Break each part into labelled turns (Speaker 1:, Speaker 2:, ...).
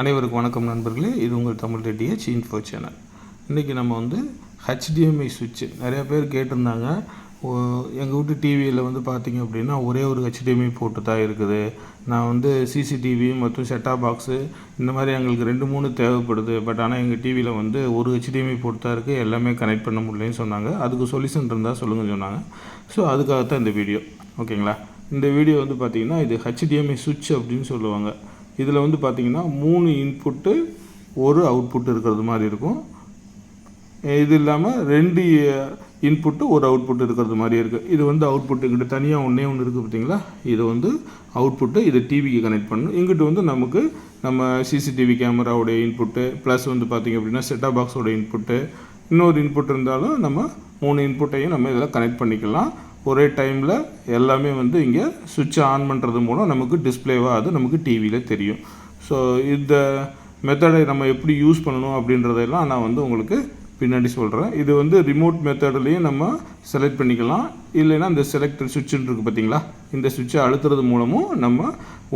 Speaker 1: அனைவருக்கும் வணக்கம் நண்பர்களே. இது உங்கள் தமிழ் ரெட்டியச் இன்ஃபோ சேனல் இன்றைக்கி நம்ம வந்து ஹெச்டிஎம்ஐ சுவிட்சு நிறையா பேர் கேட்டிருந்தாங்க. எங்கள் வீட்டு டிவியில் வந்து பார்த்திங்க அப்படின்னா ஒரே ஒரு ஹெச்டிஎம்ஐ போட்டு தான் இருக்குது. நான் வந்து சிசிடிவி மற்றும் செட்டாப் பாக்ஸு இந்த மாதிரி எங்களுக்கு ரெண்டு மூணு தேவைப்படுது. பட் ஆனால் எங்கள் டிவியில் வந்து ஒரு ஹெச்டிஎம்ஐ போட்டு தான் இருக்குது எல்லாமே கனெக்ட் பண்ண முடியலன்னு சொன்னாங்க. அதுக்கு சொல்யூஷன் இருந்தால் சொல்லுங்கள் சொன்னாங்க. ஸோ அதுக்காகத்தான் இந்த வீடியோ ஓகேங்களா இந்த வீடியோ வந்து பார்த்திங்கன்னா இது ஹெச்டிஎம்ஐ சுவிட்ச் அப்படின்னு சொல்லுவாங்க. இதில் வந்து பார்த்திங்கன்னா மூணு இன்புட்டு ஒரு அவுட்புட் இருக்கிறது மாதிரி இருக்கும். இது இல்லாமல் ரெண்டு இன்புட்டு ஒரு அவுட்புட் இருக்கிறது மாதிரி இருக்குது இது வந்து அவுட்புட் இங்கிட்ட தனியாக ஒன்றே ஒன்று இருக்குது பார்த்தீங்களா இது வந்து அவுட்புட்டு இது டிவிக்கு கனெக்ட் பண்ணணும். இங்கிட்டு வந்து நமக்கு நம்ம சிசிடிவி கேமராவுடைய இன்புட்டு ப்ளஸ் வந்து பார்த்திங்க அப்படின்னா செட்டாப் பாக்ஸோட இன்புட்டு இன்னொரு இன்புட் இருந்தாலும் நம்ம மூணு இன்புட்டையும் நம்ம இதில் கனெக்ட் பண்ணிக்கலாம். ஒரே டைமில் எல்லாமே வந்து இங்கே சுவிட்சை ஆன் பண்ணுறது மூலம் நமக்கு டிஸ்பிளேவாக அது நமக்கு டிவியில் தெரியும். ஸோ இந்த மெத்தடை நம்ம எப்படி யூஸ் பண்ணணும் அப்படின்றதெல்லாம் நான் வந்து உங்களுக்கு பின்னாடி சொல்கிறேன் இது வந்து ரிமோட் மெத்தட்லேயும் நம்ம செலக்ட் பண்ணிக்கலாம். இல்லைன்னா இந்த செலக்டட் சுவிட்சுன்னு இருக்குது பார்த்தீங்களா இந்த சுவிட்சை அழுத்துறது மூலமும் நம்ம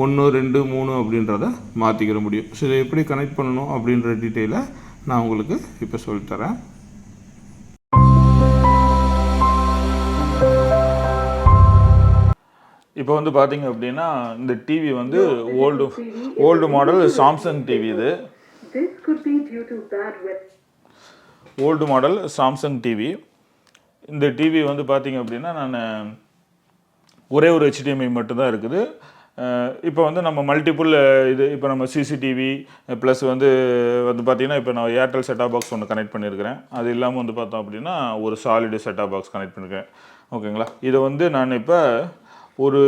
Speaker 1: ஒன்று ரெண்டு மூணு அப்படின்றத மாற்றிக்கிற முடியும். ஸோ இதை எப்படி கனெக்ட் பண்ணணும் அப்படின்ற டீட்டெயிலை நான் உங்களுக்கு இப்போ சொல்லித்தரேன். இப்போ வந்து பார்த்தீங்க அப்படின்னா இந்த டிவி வந்து old old model Samsung TV இது. ஓல்டு மாடல் சாம்சங் டிவி இந்த டிவி வந்து பார்த்தீங்க அப்படின்னா நான் ஒரே ஒரு ஹெச்டிஎம்ஐ மட்டும்தான் இருக்குது. இப்போ வந்து நம்ம மல்டிபிள் இது இப்போ நம்ம சிசிடிவி ப்ளஸ் வந்து வந்து பார்த்தீங்கன்னா இப்போ நான் ஏர்டெல் செட்டாப் பாக்ஸ் ஒன்று கனெக்ட் பண்ணியிருக்கிறேன் அது இல்லாமல் வந்து பார்த்தோம் அப்படின்னா ஒரு சாலிடு செட்டாப் பாக்ஸ் கனெக்ட் பண்ணியிருக்கேன் ஓகேங்களா இதை வந்து நான் இப்போ ஒரு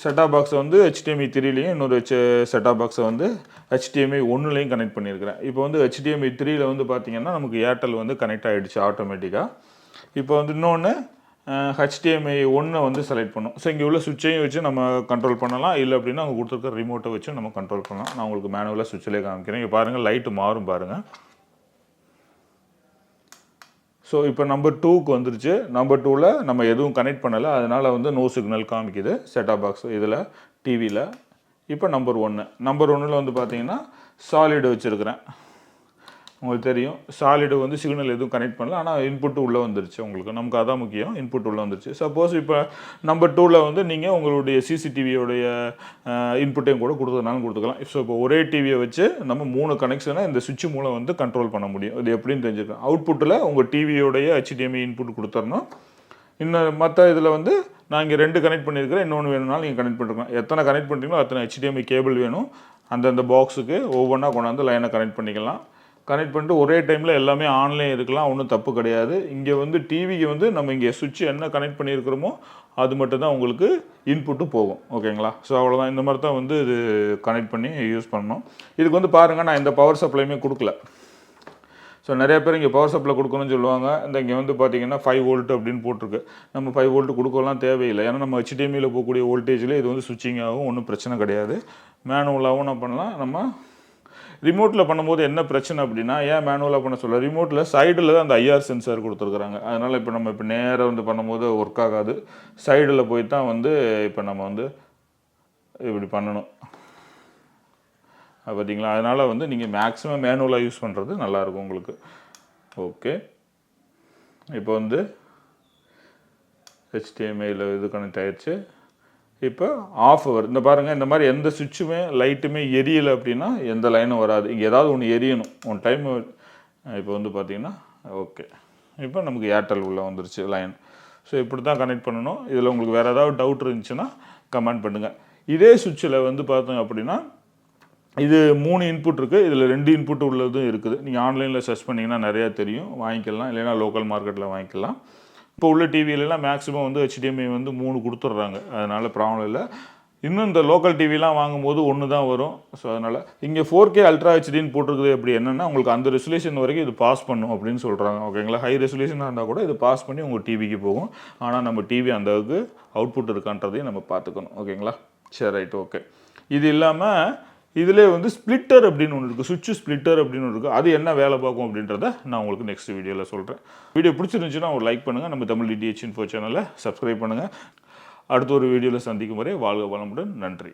Speaker 1: செட்டாப் பாக்ஸை வந்து ஹெச்டிஎம்ஐ த்ரீலையும் இன்னொரு ஹெச் செட்டாப் பாக்ஸை வந்து ஹெச்டிஎம்ஐ ஒன்றுலையும் கனெக்ட் பண்ணியிருக்கிறேன். இப்போ வந்து ஹெச்டிஎம்ஐ த்ரீயில் வந்து பார்த்தீங்கன்னா நமக்கு ஏர்டெல் வந்து கனெக்ட் ஆகிடுச்சு ஆட்டோமேட்டிக்காக இப்போ வந்து இன்னொன்று ஹெச்டிஎம்ஐ ஒன்றை வந்து செலக்ட் பண்ணும். ஸோ இங்கே உள்ள சுவிட்சையும் வச்சு நம்ம கண்ட்ரோல் பண்ணலாம். இல்லை அப்படின்னா அவங்க கொடுத்துருக்க ரிமோட்டை வச்சு நம்ம கண்ட்ரோல் பண்ணலாம். நான் உங்களுக்கு மேனுவலாக சுவிட்சிலே காமிக்கிறேன். இங்கே பாருங்கள் லைட்டு மாறும் பாருங்கள் ஸோ இப்போ நம்பர் டூக்கு வந்துருச்சு. நம்பர் டூவில் நம்ம எதுவும் கனெக்ட் பண்ணலை. அதனால் வந்து நோ சிக்னல் காமிக்குது. செட்டாப் பாக்ஸ் இதில் டிவியில் இப்போ நம்பர் ஒன்று நம்பர் ஒன்றில் வந்து பார்த்தீங்கன்னா சாலிடு வச்சுருக்கிறேன். உங்களுக்கு தெரியும். சாலிடு வந்து சிக்னல் எதுவும் கனெக்ட் பண்ணல. ஆனால் இன்புட் உள்ளே வந்துருச்சு உங்களுக்கு. நமக்கு அதான் முக்கியம். இன்புட் உள்ளே வந்துருச்சு. சப்போஸ் இப்போ நம்பர் டூவில் வந்து நீங்கள் உங்களுடைய சிசிடிவியோடைய இன்புட்டையும் கூட கொடுத்ததுனாலும் கொடுத்துக்கலாம். ஸோ இப்போ ஒரே டிவியை வச்சு நம்ம மூணு கனெக்ஷனை இந்த சுவிட்ச் மூலம் வந்து கண்ட்ரோல் பண்ண முடியும். இது எப்படின்னு தெரிஞ்சுக்கலாம். அவுட்புட்டில் உங்கள் டிவியோடைய ஹெச்டிஎம்ஐ இன்புட் கொடுத்துடணும் இன்னும் மற்ற இதில் வந்து நான் இங்கே ரெண்டு கனெக்ட் பண்ணியிருக்கிறேன். இன்னொன்று வேணும்னாலும் நீங்கள் கனெக்ட் பண்ணிருக்கலாம் எத்தனை கனெக்ட் பண்ணுறீங்களோ அத்தனை ஹெச்டிஎம்ஐ கேபிள் வேணும். அந்தந்த பாக்ஸுக்கு ஒவ்வொன்றா கொண்டாந்து லைனை கனெக்ட் பண்ணிக்கலாம். கனெக்ட் பண்ணிட்டு ஒரே டைமில் எல்லாமே ஆன்லைன் இருக்கலாம் ஒன்றும் தப்பு கிடையாது. இங்கே வந்து டிவிக்கு வந்து நம்ம இங்கே சுவிட்ச் என்ன கனெக்ட் பண்ணியிருக்கிறோமோ அது மட்டும்தான் உங்களுக்கு இன்புட்டு போகும். ஓகேங்களா ஸோ அவ்வளோதான் இந்த மாதிரி தான் வந்து இது கனெக்ட் பண்ணி யூஸ் பண்ணணும். இதுக்கு வந்து பாருங்கள் நான் இந்த பவர் சப்ளையுமே கொடுக்கல. ஸோ நிறைய பேர் இங்கே பவர் சப்ளை கொடுக்கணும்னு சொல்லுவாங்க. இந்த இங்கே வந்து பார்த்தீங்கன்னா ஃபைவ் வோல்ட் அப்படின்னு போட்டிருக்கு. நம்ம ஃபைவ் வோல்ட் கொடுக்கலாம் தேவையில்லை. ஏன்னா நம்ம ஹெச்டிஎம்மியில் போகக்கூடிய வோல்டேஜில் இது வந்து சுவிச்சிங் ஆகும் ஒன்றும் பிரச்சனை கிடையாது. மேனுவலாகவும் என்ன பண்ணலாம். நம்ம ரிமோட்டில் பண்ணும்போது என்ன பிரச்சனை அப்படின்னா ஏன் மேனுவலாக பண்ண சொல்ல? ரிமோட்டில் சைடில் தான் அந்த ஐஆர் சென்சார் கொடுத்துருக்குறாங்க. அதனால் இப்போ நம்ம இப்போ நேராக வந்து பண்ணும்போது ஒர்க் ஆகாது. சைடில் போய் தான் வந்து இப்போ நம்ம வந்து இப்படி பண்ணணும். பார்த்தீங்களா அதனால் வந்து நீங்கள் மேக்ஸிமம் மேனுவலாக யூஸ் பண்ணுறது நல்லாயிருக்கும் உங்களுக்கு. ஓகே இப்போ வந்து ஹெச்டிஎம்ஐயில் இது கனெக்ட் ஆயிடுச்சு இப்போ ஆஃப் ஹவர் இந்த பாருங்கள் இந்த மாதிரி எந்த சுவிட்சுமே லைட்டுமே எரியலை அப்படின்னா எந்த லைனும் வராது. இங்கே ஏதாவது ஒன்று எரியணும். ஒன் டைம் இப்போ வந்து பார்த்தீங்கன்னா ஓகே இப்போ நமக்கு ஏர்டெல் உள்ளே வந்துருச்சு லைன் ஸோ இப்படி தான் கனெக்ட் பண்ணணும். இதில் உங்களுக்கு வேறு ஏதாவது டவுட் இருந்துச்சுன்னா கமெண்ட் பண்ணுங்கள் இதே சுவிட்சில் வந்து பார்த்தோம் அப்படின்னா இது மூணு இன்புட் இருக்குது இதில் ரெண்டு இன்புட் உள்ளதும் இருக்குது. நீங்கள் ஆன்லைனில் சர்ச் பண்ணிங்கன்னா நிறையா தெரியும். வாங்கிக்கலாம். இல்லைன்னா லோக்கல் மார்க்கெட்டில் வாங்கிக்கலாம். இப்போ உள்ள டிவியிலலாம் மேக்ஸிமம் வந்து ஹெச்டிஎம்ஐ வந்து மூணு கொடுத்துட்றாங்க அதனால் ப்ராப்ளம் இல்லை. இன்னும் இந்த லோக்கல் டிவிலாம் வாங்கும்போது ஒன்று தான் வரும். ஸோ அதனால் இங்கே ஃபோர் கே அல்ட்ரா ஹெச்டின்னு போட்டிருக்குது அப்படி என்னென்னா உங்களுக்கு அந்த ரெசுலேஷன் வரைக்கும் இது பாஸ் பண்ணும் அப்படின்னு சொல்கிறாங்க ஓகேங்களா ஹை ரெசுலேஷனாக இருந்தால் கூட இது பாஸ் பண்ணி உங்கள் டிவிக்கு போகும். ஆனால் நம்ம டிவி அந்த அளவுக்கு அவுட்புட் இருக்கான்றதையும் நம்ம பார்த்துக்கணும். ஓகேங்களா சரி ரைட் ஓகே இது இல்லாமல் இதிலே வந்து ஸ்ப்ளிட்டர் அப்படின்னு ஒன்று இருக்குது சுவிட்ச் ஸ்ப்ளிட்டர் அப்படின்னு ஒன்று இருக்குது அது என்ன வேலை பார்க்கும் அப்படின்றத நான் உங்களுக்கு நெக்ஸ்ட் வீடியோவில் சொல்கிறேன் வீடியோ பிடிச்சிருந்துச்சுன்னா ஒரு லைக் பண்ணுங்கள் நம்ம தமிழ் டிடிஹெச் இன்ஃபோ சேனலை சப்ஸ்கிரைப் பண்ணுங்கள் அடுத்த ஒரு வீடியோவில் சந்திக்கும் வரை வாழ்க வளமுடன். நன்றி.